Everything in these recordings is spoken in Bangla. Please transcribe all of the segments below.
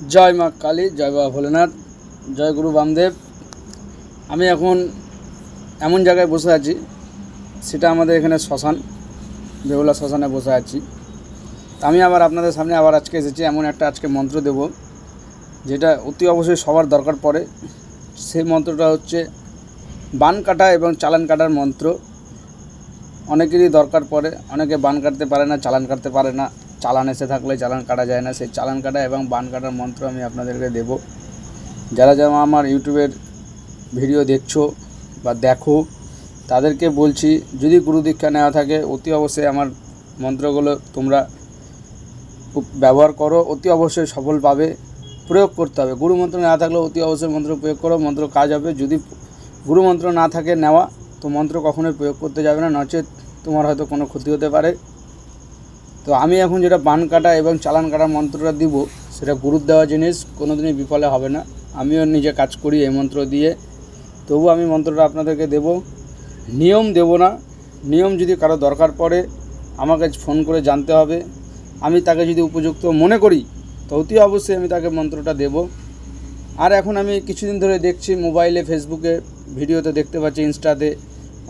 জয় মা কালী, জয় বাবা ভোলেনাথ, জয় গুরু বামদেব। আমি এখন এমন জায়গায় বসে আছি, সেটা আমাদের এখানে শ্মশান, বেহুলা শ্মশানে বসে আছি। আমি আবার আপনাদের সামনে আবার আজকে এসেছি, এমন একটা আজকে মন্ত্র দেব, যেটা অতি অবশ্যই সবার দরকার পড়ে। সেই মন্ত্রটা হচ্ছে, বান কাটা এবং চালান কাটার মন্ত্র। অনেকেরই দরকার পড়ে, অনেকে বান কাটতে পারে না, চালান কাটতে পারে না। চালান এসে থাকলে চালান কাটা যায় না। সেই চালান কাটা এবং বান কাটার মন্ত্র আমি আপনাদেরকে দেব। যারা যারা আমার ইউটিউবের ভিডিও দেখছ বা দেখো, তাদেরকে বলছি, যদি গুরু দীক্ষা নেওয়া থাকে, অতি অবশ্যই আমার মন্ত্রগুলো তোমরা ব্যবহার করো, অতি অবশ্যই সফল পাবে, প্রয়োগ করতে হবে। গুরু মন্ত্র না থাকলে অতি অবশ্যই মন্ত্র প্রয়োগ করো, মন্ত্র কাজ হবে। যদি গুরু মন্ত্র না থাকে নেওয়া, তো মন্ত্র কখনোই প্রয়োগ করতে যাবে না, নচেত তোমার হয়তো কোনো ক্ষতি হতে পারে। তো আমি এখন যেটা বান কাটা এবং চালান কাটা মন্ত্রটা দিব, সেটা গুরুত্ব দেওয়া জিনিস কোনো দিনই বিফলে হবে না। আমিও নিজে কাজ করি এই মন্ত্র দিয়ে। তবু আমি মন্ত্রটা আপনাদেরকে দেব। নিয়ম দেব না। নিয়ম যদি কারও দরকার পড়ে, আমাকে ফোন করে জানতে হবে। আমি তাকে যদি উপযুক্ত মনে করি তো অতি অবশ্যই আমি তাকে মন্ত্রটা দেব। আর এখন আমি কিছুদিন ধরে দেখছি মোবাইলে, ফেসবুকে ভিডিওতে দেখতে পাচ্ছি, ইনস্টাতে।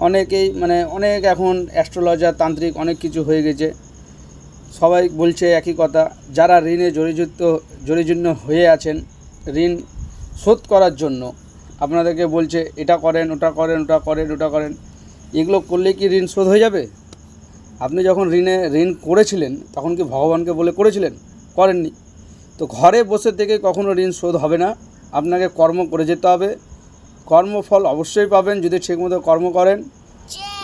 অনেকেই মানে অনেক এখন অ্যাস্ট্রোলজার, তান্ত্রিক অনেক কিছু হয়ে গেছে। সবাই বলছে একই কথা, যারা ঋণে জড়িযুক্ত জড়িজীর্ণ হয়ে আছেন, ঋণ শোধ করার জন্য আপনাদেরকে বলছে, এটা করেন, ওটা করেন ওটা করেন ওটা করেন, এগুলো করলে কি ঋণ শোধ হয়ে যাবে? আপনি যখন ঋণে, ঋণ করেছিলেন, তখন কি ভগবানকে বলে করেছিলেন? করেননি। তো ঘরে বসে থেকে কখনো ঋণ শোধ হবে না, আপনাকে কর্ম করে যেতে হবে। কর্মফল অবশ্যই পাবেন, যদি ঠিকমতো কর্ম করেন।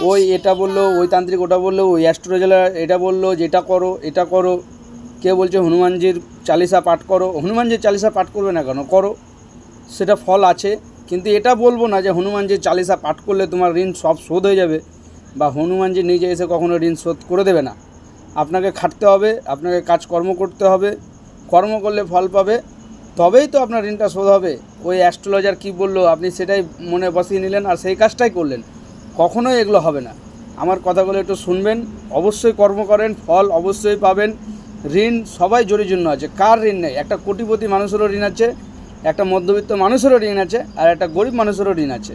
ওই এটা বলল, ওই তান্ত্রিক ওটা বলল, ওই অ্যাস্ট্রোলজার এটা বলল যে এটা করো এটা করো। কে বলছে, হনুমানজির চালিসা পাঠ করো। হনুমানজির চালিসা পাঠ করবে না কেন? করো। সেটা ফল আছে, কিন্তু এটা বলব না যে হনুমানজির চালিসা পাঠ করলে তোমার ঋণ সব শোধ হয়ে যাবে, বা হনুমানজি নিজে এসে কখনো ঋণ শোধ করে দেবে না। আপনাকে খাটতে হবে, আপনাকে কাজকর্ম করতে হবে, কর্ম করলে ফল পাবে, তবেই তো আপনার ঋণটা শোধ হবে। ওই অ্যাস্ট্রোলজার কী বলল, আপনি সেটাই মনে বসিয়ে নিলেন আর সেই কাজটাই করলেন। কখনোই এগুলো হবে না। আমার কথাগুলো একটু শুনবেন, অবশ্যই কর্ম করেন, ফল অবশ্যই পাবেন। ঋণ সবাই জন্য আছে। কার ঋণ নেই? একটা কোটিপতি মানুষেরও ঋণ আছে, একটা মধ্যবিত্ত মানুষেরও ঋণ আছে, আর একটা গরিব মানুষেরও ঋণ আছে।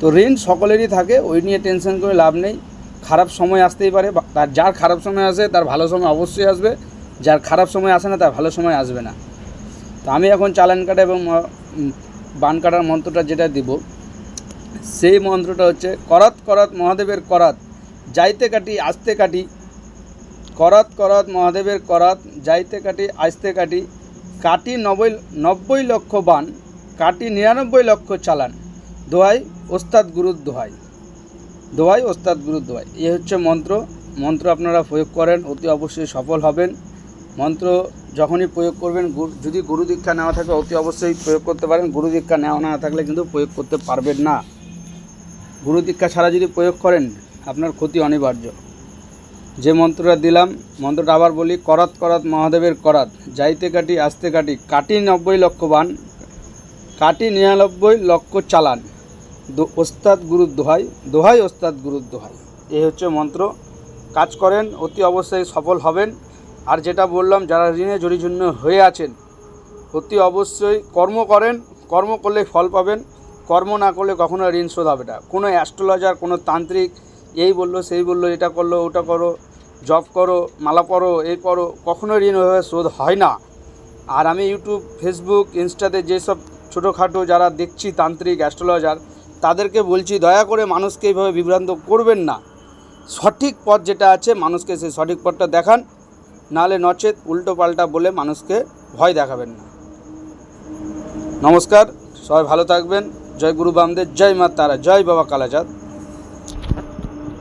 তো ঋণ সকলেরই থাকে, ওই নিয়ে টেনশন করে লাভ নেই। খারাপ সময় আসতেই পারে তার যার খারাপ সময় আসে, তার ভালো সময় অবশ্যই আসবে। যার খারাপ সময় আসে না, তার ভালো সময় আসবে না। তো আমি এখন চালান কাটা এবং বান কাটার মন্ত্রটা যেটা দিব সেই মন্ত্রটা হচ্ছে, করাত করাত মহাদেবের করাত, যাইতে কাটি, আসতে কাটি। করাত করাত মহাদেবের করাত, যাইতে কাটি, আসতে কাটি। কাটি নব্বই নব্বই লক্ষ বান, কাটি নিরানব্বই লক্ষ চালান। দোহাই, ওস্তাদ গুরুর দোহাই। দোহাই, ওস্তাদ গুরুর দোহাই। এ হচ্ছে মন্ত্র। মন্ত্র আপনারা প্রয়োগ করেন, অতি অবশ্যই সফল হবেন। মন্ত্র যখনই প্রয়োগ করবেন যদি গুরু দীক্ষা নেওয়া থাকে, অতি অবশ্যই প্রয়োগ করতে পারেন। গুরু দীক্ষা নেওয়া না থাকলে কিন্তু প্রয়োগ করতে পারবেন না। গুরু দীক্ষা ছাড়া যদি প্রয়োগ করেন, আপনার ক্ষতি অনিবার্য। যে মন্ত্রটা দিলাম, মন্ত্রটা আবার বলি, করাত করাত, মহাদেবের করাত, যাইতে কাটি, আসতে কাটি কাটি নব্বই লক্ষ বান, কাটি নিরানব্বই লক্ষ চালান ওস্তাদ গুরুর দোহাই দোহাই ওস্তাদ গুরুর দোহাই। এই হচ্ছে মন্ত্র। কাজ করেন, অতি অবশ্যই সফল হবেন। আর যেটা বললাম, যারা ঋণে জড়িজন্য হয়ে আছেন, অতি অবশ্যই কর্ম করেন, কর্ম করলে ফল পাবেন। কর্ম না করলে কখনো ঋণ শোধ হবে না। কোনো অ্যাস্ট্রোলজার কোনো তান্ত্রিক এই বলল, সেই বলল, এটা করল, ওটা করো জব করো, মালা পরো এই করো, কখনো ঋণ ওইভাবে শোধ হয় না। আর আমি ইউটিউব ফেসবুক ইনস্টাতে যেসব ছোটোখাটো যারা দেখছি তান্ত্রিক অ্যাস্ট্রোলজার তাদেরকে বলছি, দয়া করে মানুষকে এইভাবে বিভ্রান্ত করবেন না। সঠিক পথ যেটা আছে, মানুষকে সেই সঠিক পথটা দেখান, নাহলে নচেত উল্টো পাল্টা বলে মানুষকে ভয় দেখাবেন না। নমস্কার, সবাই ভালো থাকবেন। জয় গুরু বামদেব জয় মা তারা জয় বাবা কালাচাঁদ